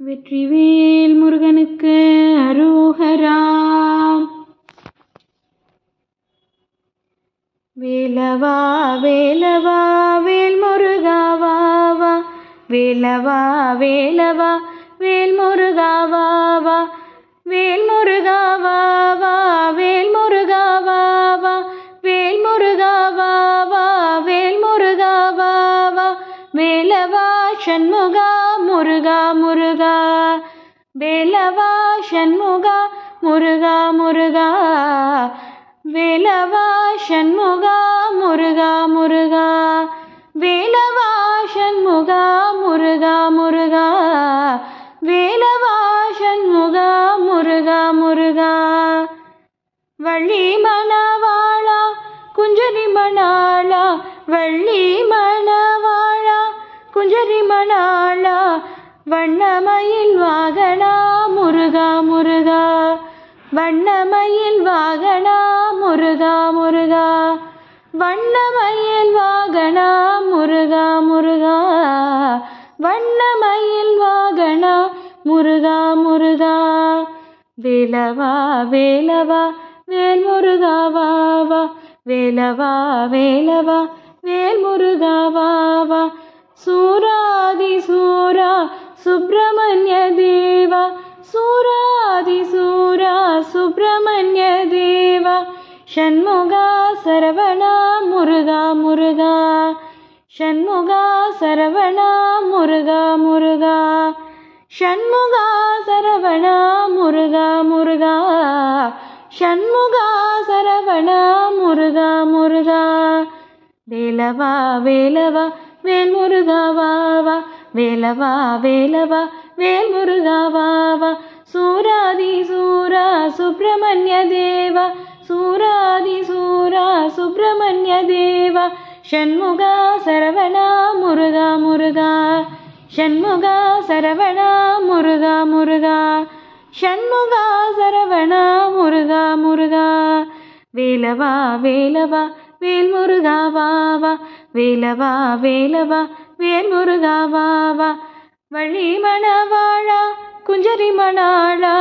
வெற்றிவேல் முருகனுக்கு அரோகராம். வேலவா வேலவா வேல் முருகா வேலவா வேலவா வேல் முருகா வேல் முருகா வேல் முருகா வேல் முருகா வேல் முருகா வேலவா சண்முகா முருகா முருகா வேலவா சண்முகா முருகா முருகா. வேலவா சண்முகா முருகா முருகா. வேலவா சண்முகா முருகா முருகா. வேலவா சண்முகா முருகா முருகா. வள்ளி மணவாளா குஞ்சரி மணாளா வள்ளி மணவாளா குஞ்சரி மணாளா வண்ணமயில் வாகனா முருகா முருகா. வண்ணமயில் வாகனா முருகா முருகா. வண்ணமயில் வாகனா முருகா முருகா. வண்ணமயில் வாகனா முருகா முருகா. வேலவா வேலவா வேல் முருகாவா வா. வேலவா வேலவா வேல் முருகாவா வா. சூராதி சூ சுப்பிரமணிய தேவா ஷண்முகா சரவணா முருகா முருகா. ஷண்முகா சரவணா முருகா முருகா. ஷண்முகா சரவணா முருகா முருகா. ஷண்முகா சரவணா முருகா முருகா. வேலவா வேலவா வேல் முருகா வேலவா வேலவா வேல் முருகா சூராதி சூ சுப்பிரமணிய தேவா சூராதி சூரா சுப்பிரமணிய தேவா. ஷண்முகா சரவணா முருகா முருகா. ஷண்முகா சரவணா முருகா முருகா. ஷண்முகா சரவணா முருகா முருகா. வேலவா வேலவா வேல் முருகா வா வா வேலவா வேலவா வேல் முருகா வா வா வள்ளி மணவாழா குஞ்சரி மணாளா வள்ளி மணவாழா குஞ்சரி மணாளா